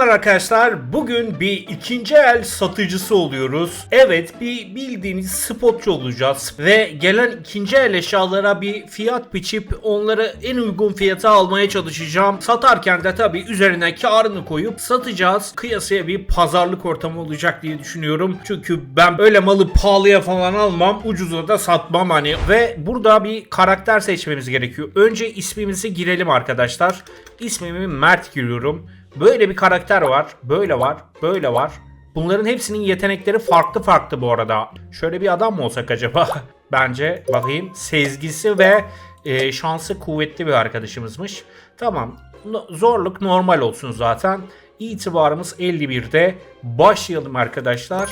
Selamlar arkadaşlar. Bugün bir ikinci el satıcısı oluyoruz. Evet bir bildiğiniz spotçu olacağız. Ve gelen ikinci el eşyalara bir fiyat biçip onları en uygun fiyata almaya çalışacağım. Satarken de tabii üzerine karını koyup satacağız. Kıyasıya bir pazarlık ortamı olacak diye düşünüyorum. Çünkü ben öyle malı pahalıya falan almam. Ucuza da satmam hani. Ve burada bir karakter seçmemiz gerekiyor. Önce ismimizi girelim arkadaşlar. İsmimi Mert giriyorum. Böyle bir karakter var. Böyle var. Böyle var. Bunların hepsinin yetenekleri farklı farklı bu arada. Şöyle bir adam mı olsak acaba? Bence bakayım. Sezgisi ve e, şansı kuvvetli bir arkadaşımızmış. Tamam. Zorluk normal olsun zaten. İtibarımız 51'de. Başlayalım arkadaşlar.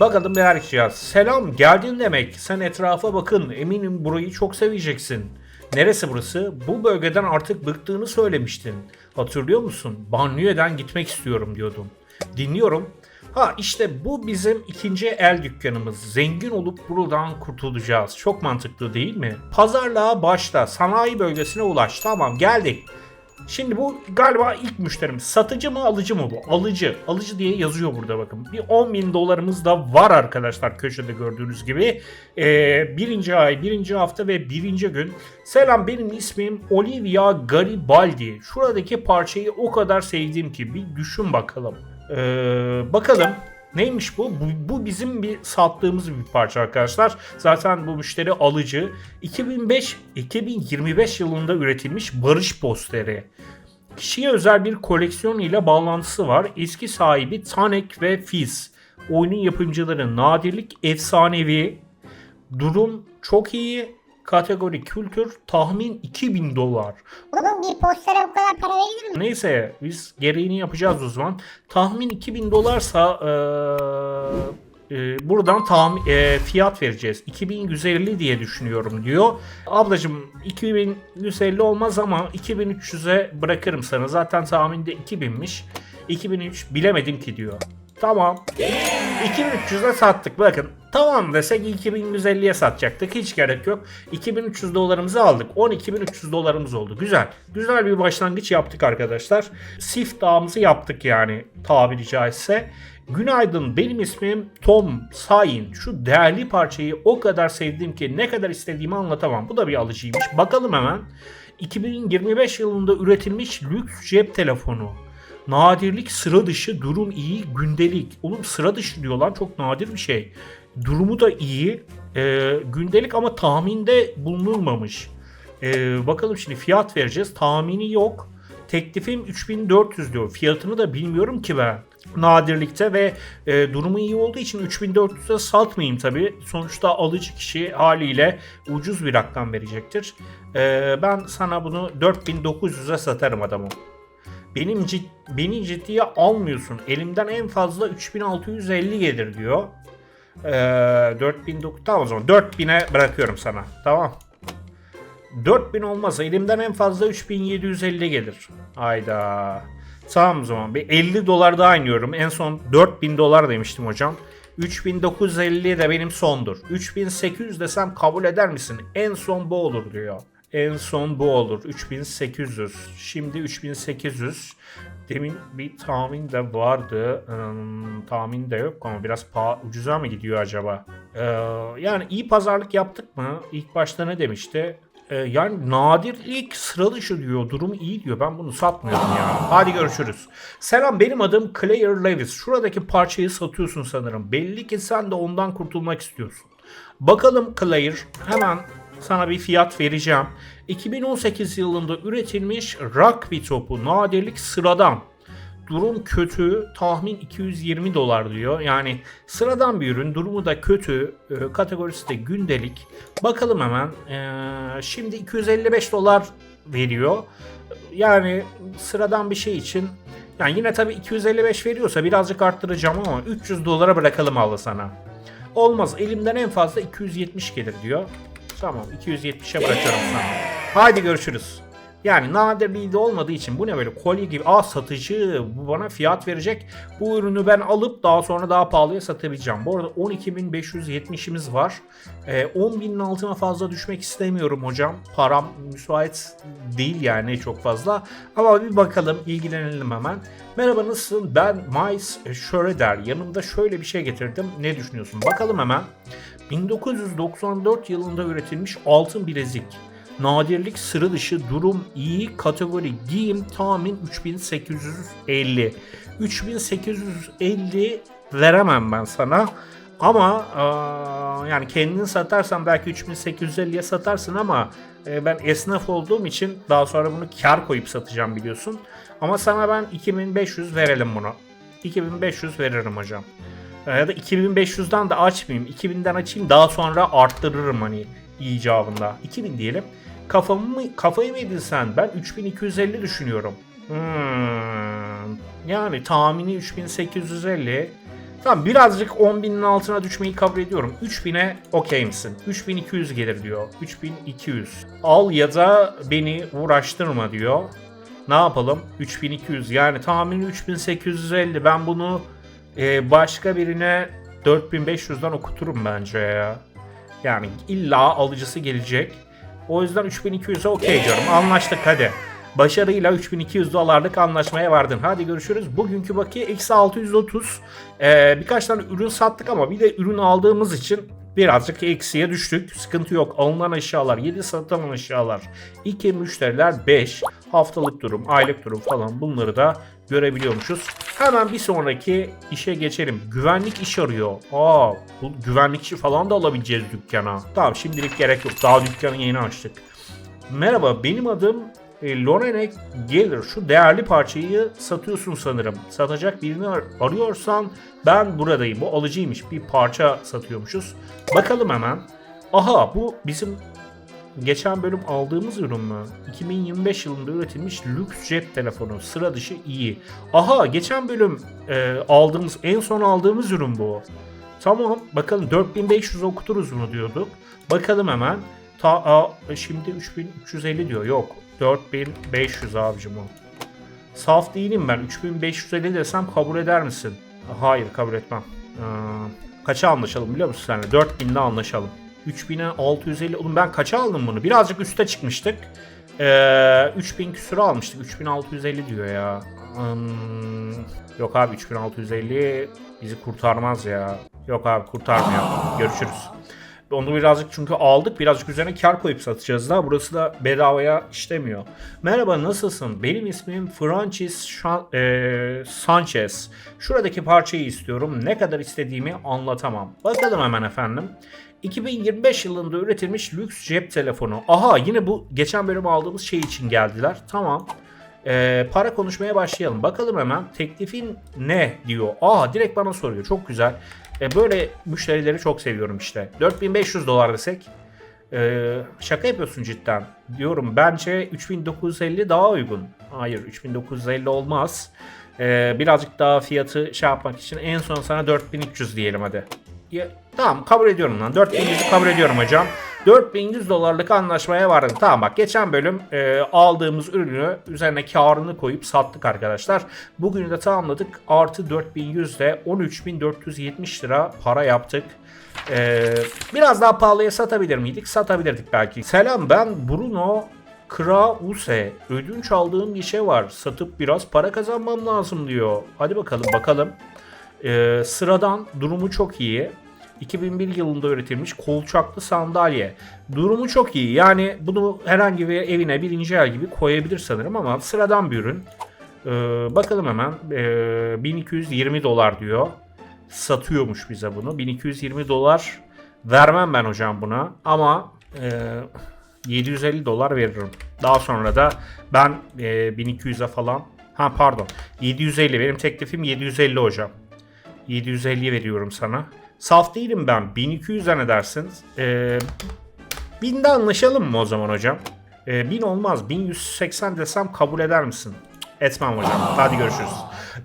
Bakalım neler yapacağız. Selam geldin demek. Sen etrafa bakın. Eminim burayı çok seveceksin. Neresi burası? Bu bölgeden artık bıktığını söylemiştin. Hatırlıyor musun? Banliyö'den gitmek istiyorum diyordum. Dinliyorum. Ha işte bu bizim ikinci el dükkanımız. Zengin olup buradan kurtulacağız. Çok mantıklı değil mi? Pazarlığa başla. Sanayi bölgesine ulaş. Tamam geldik. Şimdi bu galiba ilk müşterimiz. Satıcı mı alıcı mı bu? Alıcı. Alıcı diye yazıyor burada bakın. Bir 10 bin dolarımız da var arkadaşlar köşede gördüğünüz gibi. Ee, birinci ay, birinci hafta ve birinci gün. Selam benim ismim Olivia Garibaldi. Şuradaki parçayı o kadar sevdim ki bir düşün bakalım. Ee, bakalım. Neymiş bu? bu? Bu bizim bir sattığımız bir parça arkadaşlar. Zaten bu müşteri alıcı. 2005 2025 yılında üretilmiş barış posteri. Kişiye özel bir koleksiyon ile bağlantısı var. Eski sahibi Tanek ve Fizz. Oyunun yapımcıları nadirlik efsanevi. Durum çok iyi. Kategori kültür tahmin 2000 dolar. Oğlum bir postere bu kadar para verilir mi? Neyse biz gereğini yapacağız o zaman. Tahmin 2000 dolarsa eee, e, buradan tahmin, e, fiyat vereceğiz. 2150 diye düşünüyorum diyor. Ablacım 2150 olmaz ama 2300'e bırakırım sana. Zaten tahminde 2000'miş. 2003 bilemedim ki diyor. Tamam. 2300'e sattık bakın. Tamam desek 2150'ye satacaktık. Hiç gerek yok. 2300 dolarımızı aldık. 12300 dolarımız oldu. Güzel. Güzel bir başlangıç yaptık arkadaşlar. Siftahımızı yaptık yani tabiri caizse. Günaydın benim ismim Tom Sayin. Şu değerli parçayı o kadar sevdim ki ne kadar istediğimi anlatamam. Bu da bir alıcıymış. Bakalım hemen. 2025 yılında üretilmiş lüks cep telefonu. Nadirlik sıra dışı, durum iyi, gündelik. Oğlum sıra dışı diyorlar çok nadir bir şey. Durumu da iyi, e, gündelik ama tahminde bulunulmamış. E, bakalım şimdi fiyat vereceğiz. Tahmini yok. Teklifim 3400 diyor. Fiyatını da bilmiyorum ki ben. Nadirlikte ve e, durumu iyi olduğu için 3400'e satmayayım tabi. Sonuçta alıcı kişi haliyle ucuz bir rakam verecektir. E, ben sana bunu 4900'e satarım adamım. Benim cid, beni ciddiye almıyorsun. Elimden en fazla 3650 gelir diyor. Ee, 4900 tamam o zaman 4000'e bırakıyorum sana. Tamam. 4000 olmasa elimden en fazla 3750 gelir. Hayda. Tamam o zaman. Bir 50 dolar daha iniyorum. En son 4000 dolar demiştim hocam. 3950 de benim sondur. 3800 desem kabul eder misin? En son bu olur diyor. En son bu olur. 3800. Şimdi 3800. Demin bir tahmin de vardı. Hmm, tahmin de yok ama biraz paha, ucuza mı gidiyor acaba? Ee, yani iyi pazarlık yaptık mı? İlk başta ne demişti? Ee, yani nadir ilk sıra dışı diyor. Durum iyi diyor. Ben bunu satmıyorum ya. Hadi görüşürüz. Selam benim adım Claire Lewis. Şuradaki parçayı satıyorsun sanırım. Belli ki sen de ondan kurtulmak istiyorsun. Bakalım Claire hemen sana bir fiyat vereceğim. 2018 yılında üretilmiş rugby topu nadirlik sıradan. Durum kötü. Tahmin 220 dolar diyor. Yani sıradan bir ürün. Durumu da kötü. e, Kategorisi de gündelik. Bakalım hemen. E, Şimdi 255 dolar veriyor. Yani sıradan bir şey için yani yine tabii 255 veriyorsa birazcık arttıracağım ama 300 dolara bırakalım Allah sana. Olmaz. Elimden en fazla 270 gelir diyor. Tamam 270'e bırakıyorum sana. Haydi görüşürüz. Yani nadirliği de olmadığı için bu ne böyle kolye gibi. Aa satıcı bu bana fiyat verecek. Bu ürünü ben alıp daha sonra daha pahalıya satabileceğim. Bu arada 12.570'imiz var. Ee, 10.000'in altına fazla düşmek istemiyorum hocam. Param müsait değil yani çok fazla. Ama bir bakalım ilgilenelim hemen. Merhaba nasılsın? Ben Miles Schroeder. Yanımda şöyle bir şey getirdim. Ne düşünüyorsun? Bakalım hemen. 1994 yılında üretilmiş altın bilezik. Nadirlik sıra dışı durum iyi kategori giyim tahmin 3850. 3850 veremem ben sana. Ama eee, yani kendini satarsan belki 3850'ye satarsın ama e, ben esnaf olduğum için daha sonra bunu kar koyup satacağım biliyorsun. Ama sana ben 2500 verelim bunu. 2500 veririm hocam. E, Ya da 2500'den de açmayayım. 2000'den açayım daha sonra arttırırım hani icabında. 2000 diyelim. Kafamı mı, kafayı mı yedin sen? Ben 3250 düşünüyorum. Hmm. Yani tahmini 3850. Tamam birazcık 10.000'in altına düşmeyi kabul ediyorum. 3000'e okey misin? 3200 gelir diyor. 3200. Al ya da beni uğraştırma diyor. Ne yapalım? 3200 yani tahmini 3850. Ben bunu e, başka birine 4500'den okuturum bence ya. Yani illa alıcısı gelecek. O yüzden 3200'e okey diyorum. Anlaştık hadi. Başarıyla 3200 dolarlık anlaşmaya vardın. Hadi görüşürüz. Bugünkü bakiye eksi 630. Ee, birkaç tane ürün sattık ama bir de ürün aldığımız için birazcık eksiye düştük. Sıkıntı yok. Alınan eşyalar 7 satılan eşyalar 2 müşteriler 5 haftalık durum aylık durum falan bunları da görebiliyormuşuz. Hemen bir sonraki işe geçelim. Güvenlik iş arıyor. Aa bu güvenlikçi falan da alabileceğiz dükkana. Tamam şimdilik gerek yok. Daha dükkanı yeni açtık. Merhaba benim adım e, Lorene Gelir. Şu değerli parçayı satıyorsun sanırım. Satacak birini ar- arıyorsan ben buradayım. Bu alıcıymış. Bir parça satıyormuşuz. Bakalım hemen. Aha bu bizim geçen bölüm aldığımız ürün mü? 2025 yılında üretilmiş lüks cep telefonu. Sıra dışı iyi. Aha geçen bölüm e, aldığımız en son aldığımız ürün bu. Tamam bakalım 4500 okuturuz bunu diyorduk. Bakalım hemen. Ta, a, şimdi 3350 diyor. Yok. 4500 abicim o. Saf değilim ben. 3550 desem kabul eder misin? Hayır kabul etmem. Ee, kaça anlaşalım biliyor musun senle? 4000'de anlaşalım. 3000'e 650. Oğlum ben kaça aldım bunu? Birazcık üste çıkmıştık. Ee, 3000 küsürü almıştık. 3650 diyor ya. Hmm, yok abi 3650 bizi kurtarmaz ya. Yok abi kurtarmıyor. Görüşürüz. Onu birazcık çünkü aldık. Birazcık üzerine kar koyup satacağız da. Burası da bedavaya işlemiyor. Merhaba nasılsın? Benim ismim Francis Şan- e, Sanchez. Şuradaki parçayı istiyorum. Ne kadar istediğimi anlatamam. Bakalım hemen efendim. 2025 yılında üretilmiş lüks cep telefonu. Aha yine bu geçen bölüm aldığımız şey için geldiler. Tamam. Ee, para konuşmaya başlayalım. Bakalım hemen teklifin ne diyor. Aa direkt bana soruyor. Çok güzel. E, böyle müşterileri çok seviyorum işte. 4500 dolar desek. e, şaka yapıyorsun cidden. Diyorum bence 3950 daha uygun. Hayır 3950 olmaz. E, birazcık daha fiyatı şey yapmak için en son sana 4300 diyelim hadi. Ya, tamam kabul ediyorum lan. 4100'ü kabul ediyorum hocam. 4100 dolarlık anlaşmaya vardık. Tamam bak geçen bölüm e, aldığımız ürünü üzerine karını koyup sattık arkadaşlar. Bugünü de tamamladık. Artı 4100 de 13470 lira para yaptık. E, biraz daha pahalıya satabilir miydik? Satabilirdik belki. Selam ben Bruno Krause. Ödünç aldığım bir şey var. Satıp biraz para kazanmam lazım diyor. Hadi bakalım bakalım. Ee, sıradan durumu çok iyi. 2001 yılında üretilmiş kolçaklı sandalye. Durumu çok iyi. Yani bunu herhangi bir evine birinci el gibi koyabilir sanırım ama sıradan bir ürün. Ee, bakalım hemen. Ee, 1220 dolar diyor. Satıyormuş bize bunu. 1220 dolar vermem ben hocam buna. Ama e, 750 dolar veririm. Daha sonra da ben e, 1200'e falan Ha pardon. 750 benim teklifim 750 hocam. 750 veriyorum sana. Saf değilim ben. 1200'e ne dersiniz? Ee, 1000'de anlaşalım mı o zaman hocam? Ee, 1000 olmaz. 1180 desem kabul eder misin? Etmem hocam. Hadi görüşürüz.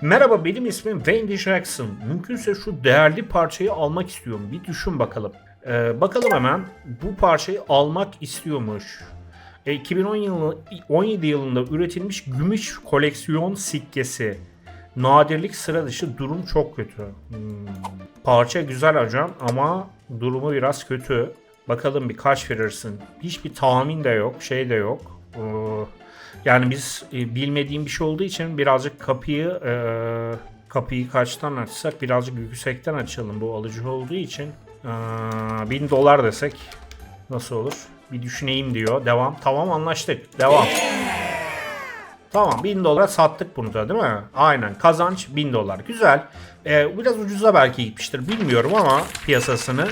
Merhaba benim ismim Wayne Jackson. Mümkünse şu değerli parçayı almak istiyorum. Bir düşün bakalım. Ee, bakalım hemen bu parçayı almak istiyormuş. E, 2010 yılı 17 yılında üretilmiş gümüş koleksiyon sikkesi. Nadirlik sıra dışı durum çok kötü. Hmm. Parça güzel hocam ama durumu biraz kötü. Bakalım bir kaç verirsin. Hiçbir tahmin de yok, şey de yok. Ee, yani biz e, bilmediğim bir şey olduğu için birazcık kapıyı e, kapıyı kaçtan açsak birazcık yüksekten açalım bu alıcı olduğu için. Ee, 1000 dolar desek nasıl olur? Bir düşüneyim diyor. Devam. Tamam anlaştık. Devam. Tamam 1000 dolara sattık bunu da değil mi? Aynen kazanç 1000 dolar. Güzel. Ee, biraz ucuza belki gitmiştir bilmiyorum ama piyasasını.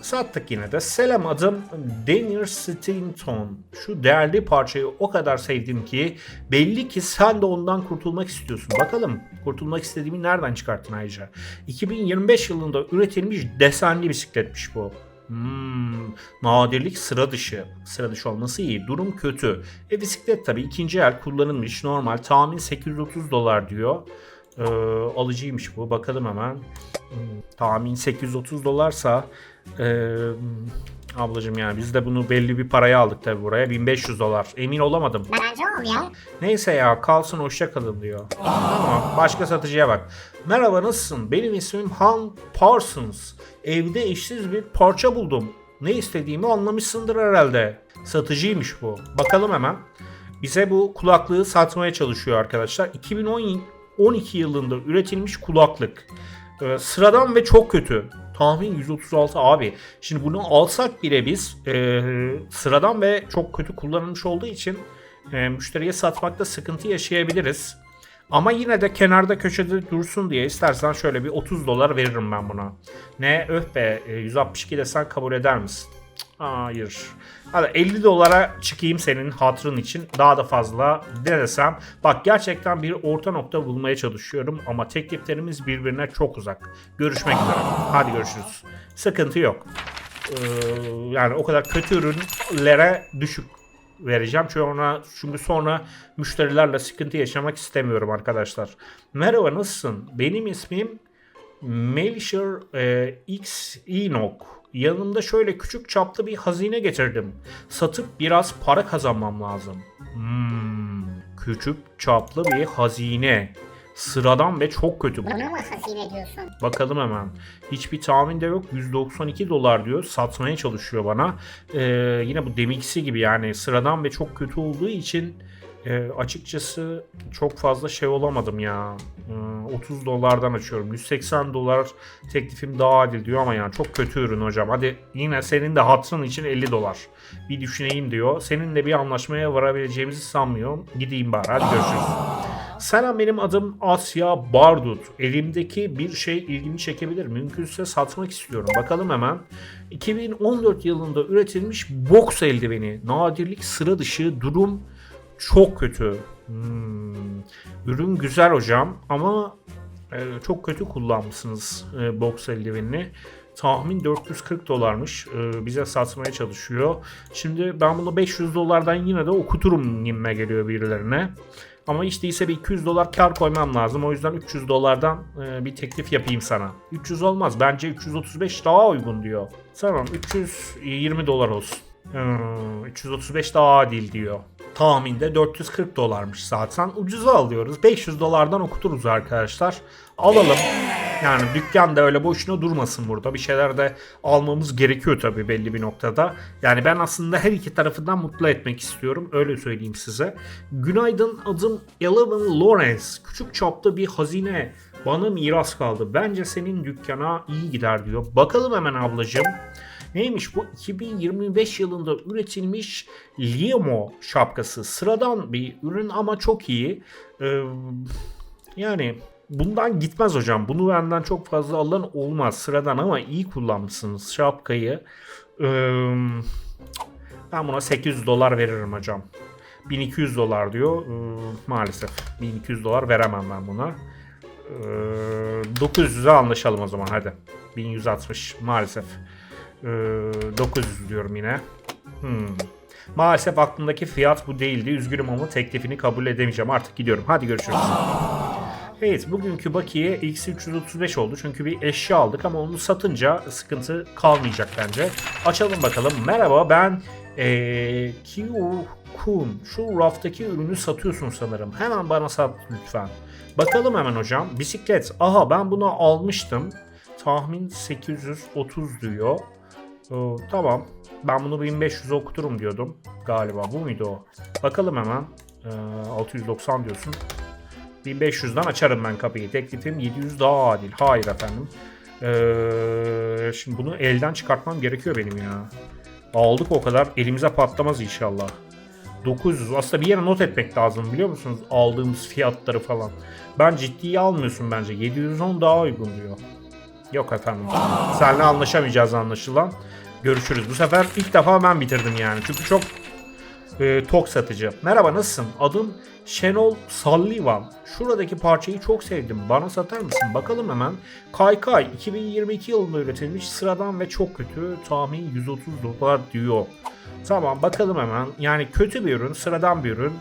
Sattık yine de. Selam adım Daniel Stinton. Şu değerli parçayı o kadar sevdim ki belli ki sen de ondan kurtulmak istiyorsun. Bakalım kurtulmak istediğimi nereden çıkarttın ayrıca? 2025 yılında üretilmiş desenli bisikletmiş bu. Hmm, nadirlik sıra dışı. Sıra dışı olması iyi. Durum kötü. E bisiklet tabii ikinci el kullanılmış. Normal tahmin 830 dolar diyor. Ee, alıcıymış bu. Bakalım hemen. Hmm, tahmin 830 dolarsa ee, ablacım yani biz de bunu belli bir paraya aldık tabii buraya. 1500 dolar. Emin olamadım. Bence ol ya. Neyse ya kalsın hoşça kalın diyor. Tamam başka satıcıya bak. Merhaba nasılsın? Benim ismim Han Parsons. Evde eşsiz bir parça buldum. Ne istediğimi anlamışsındır herhalde. Satıcıymış bu. Bakalım hemen. Bize bu kulaklığı satmaya çalışıyor arkadaşlar. 2012 yılında üretilmiş kulaklık. Ee, sıradan ve çok kötü. Tahmin 136 abi. Şimdi bunu alsak bile biz e, sıradan ve çok kötü kullanılmış olduğu için e, müşteriye satmakta sıkıntı yaşayabiliriz. Ama yine de kenarda köşede dursun diye istersen şöyle bir 30 dolar veririm ben buna. Ne öf be e, 162 desen kabul eder misin? Hayır. Hadi 50 dolara çıkayım senin hatırın için. Daha da fazla ne desem. Bak gerçekten bir orta nokta bulmaya çalışıyorum ama tekliflerimiz birbirine çok uzak. Görüşmek üzere. Hadi görüşürüz. Sıkıntı yok. Ee, yani o kadar kötü ürünlere düşük vereceğim. Çünkü, ona, çünkü sonra müşterilerle sıkıntı yaşamak istemiyorum arkadaşlar. Merhaba nasılsın? Benim ismim Melcher e, X Enoch. Yanımda şöyle küçük çaplı bir hazine getirdim. Satıp biraz para kazanmam lazım. Hmm, küçük çaplı bir hazine. Sıradan ve çok kötü bu. Buna mı hazine diyorsun? Bakalım hemen. Hiçbir tahmin de yok. 192 dolar diyor. Satmaya çalışıyor bana. Ee, yine bu demiksi gibi yani sıradan ve çok kötü olduğu için e, açıkçası çok fazla şey olamadım ya. Ee, 30 dolardan açıyorum. 180 dolar teklifim daha adil diyor ama yani çok kötü ürün hocam. Hadi yine senin de hatırın için 50 dolar. Bir düşüneyim diyor. Seninle bir anlaşmaya varabileceğimizi sanmıyorum. Gideyim bari. Hadi görüşürüz. Selam benim adım Asya Bardut. Elimdeki bir şey ilgimi çekebilir. Mümkünse satmak istiyorum. Bakalım hemen. 2014 yılında üretilmiş boks eldiveni. Nadirlik sıra dışı durum çok kötü. Hmm. Ürün güzel hocam ama e, çok kötü kullanmışsınız e, boks eldivenini. Tahmin 440 dolarmış. E, bize satmaya çalışıyor. Şimdi ben bunu 500 dolardan yine de okuturum gibime geliyor birilerine. Ama hiç değilse bir 200 dolar kar koymam lazım. O yüzden 300 dolardan e, bir teklif yapayım sana. 300 olmaz. Bence 335 daha uygun diyor. Tamam 320 dolar olsun. Hmm, 335 daha adil diyor. Tahminde 440 dolarmış zaten. Ucuza alıyoruz. 500 dolardan okuturuz arkadaşlar. Alalım. Yani dükkan da öyle boşuna durmasın burada. Bir şeyler de almamız gerekiyor tabii belli bir noktada. Yani ben aslında her iki tarafından mutlu etmek istiyorum. Öyle söyleyeyim size. Günaydın adım Eleven Lawrence. Küçük çapta bir hazine. Bana miras kaldı. Bence senin dükkana iyi gider diyor. Bakalım hemen ablacığım. Neymiş bu? 2025 yılında üretilmiş Limo şapkası. Sıradan bir ürün ama çok iyi. Ee, yani bundan gitmez hocam. Bunu benden çok fazla alan olmaz. Sıradan ama iyi kullanmışsınız şapkayı. Ee, ben buna 800 dolar veririm hocam. 1200 dolar diyor. Ee, maalesef 1200 dolar veremem ben buna. Ee, 900'e anlaşalım o zaman hadi. 1160 maalesef. Ee, 900 diyorum yine. Hmm. Maalesef aklımdaki fiyat bu değildi. Üzgünüm ama teklifini kabul edemeyeceğim. Artık gidiyorum. Hadi görüşürüz. Evet bugünkü bakiye eksi 335 oldu çünkü bir eşya aldık ama onu satınca sıkıntı kalmayacak bence. Açalım bakalım. Merhaba ben ee, Kun. Şu raftaki ürünü satıyorsun sanırım. Hemen bana sat lütfen. Bakalım hemen hocam. Bisiklet. Aha ben bunu almıştım. Tahmin 830 diyor. Ee, tamam. Ben bunu 1500 okuturum diyordum. Galiba bu muydu o? Bakalım hemen. Ee, 690 diyorsun. 1500'den açarım ben kapıyı. Teklifim 700 daha adil. Hayır efendim. Ee, şimdi bunu elden çıkartmam gerekiyor benim ya. Aldık o kadar. Elimize patlamaz inşallah. 900. Aslında bir yere not etmek lazım biliyor musunuz? Aldığımız fiyatları falan. Ben ciddiye almıyorsun bence. 710 daha uygun diyor. Yok efendim. Seninle anlaşamayacağız anlaşılan. Görüşürüz. Bu sefer ilk defa ben bitirdim yani. Çünkü çok e, tok satıcı. Merhaba nasılsın? Adım Şenol Sallivan. Şuradaki parçayı çok sevdim. Bana satar mısın? Bakalım hemen. Kaykay 2022 yılında üretilmiş sıradan ve çok kötü. Tahmin 130 dolar diyor. Tamam bakalım hemen. Yani kötü bir ürün, sıradan bir ürün.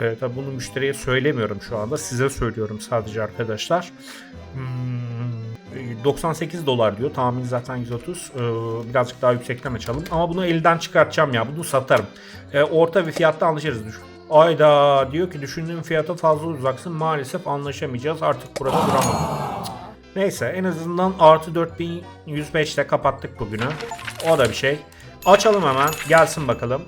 Ee, tabii bunu müşteriye söylemiyorum şu anda. Size söylüyorum sadece arkadaşlar. Hmm, 98 dolar diyor. Tahmin zaten 130. Ee, birazcık daha yüksekten açalım. Ama bunu elden çıkartacağım ya. Bunu satarım. Ee, orta bir fiyatta anlaşırız. Düş- Ayda diyor ki düşündüğüm fiyata fazla uzaksın. Maalesef anlaşamayacağız. Artık burada duramam. Neyse en azından artı 4105 ile kapattık bugünü. O da bir şey. Açalım hemen. Gelsin bakalım.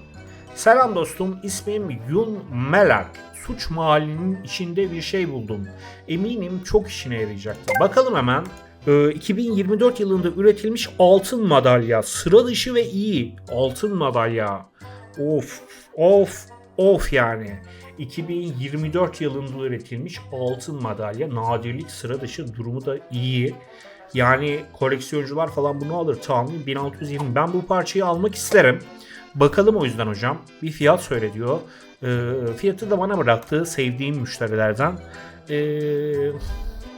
Selam dostum. ismim Yun Melak. Suç mahallinin içinde bir şey buldum. Eminim çok işine yarayacaktır. Bakalım hemen. Ee, 2024 yılında üretilmiş altın madalya. Sıra dışı ve iyi. Altın madalya. Of of of yani. 2024 yılında üretilmiş altın madalya. Nadirlik sıra dışı durumu da iyi. Yani koleksiyoncular falan bunu alır. Tahmin 1620. Ben bu parçayı almak isterim. Bakalım o yüzden hocam. Bir fiyat söyle diyor. Ee, fiyatı da bana bıraktı. Sevdiğim müşterilerden. Ee,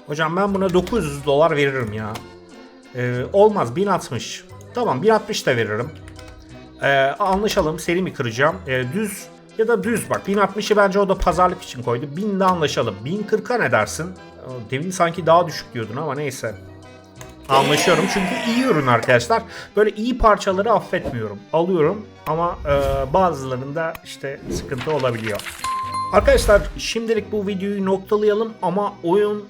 hocam ben buna 900 dolar veririm ya. Ee, olmaz 1060. Tamam 1060 da veririm. Ee, anlaşalım. Seni mi kıracağım? Ee, düz ya da düz bak. 1060'ı bence o da pazarlık için koydu. 1000'de anlaşalım. 1040'a ne dersin? Demin sanki daha düşük diyordun ama neyse. Anlaşıyorum çünkü iyi ürün arkadaşlar. Böyle iyi parçaları affetmiyorum. Alıyorum ama e, bazılarında işte sıkıntı olabiliyor. Arkadaşlar şimdilik bu videoyu noktalayalım ama oyun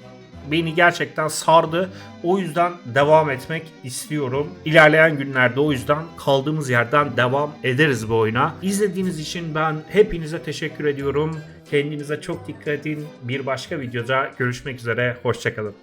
beni gerçekten sardı. O yüzden devam etmek istiyorum. İlerleyen günlerde o yüzden kaldığımız yerden devam ederiz bu oyuna. İzlediğiniz için ben hepinize teşekkür ediyorum. Kendinize çok dikkat edin. Bir başka videoda görüşmek üzere. Hoşçakalın.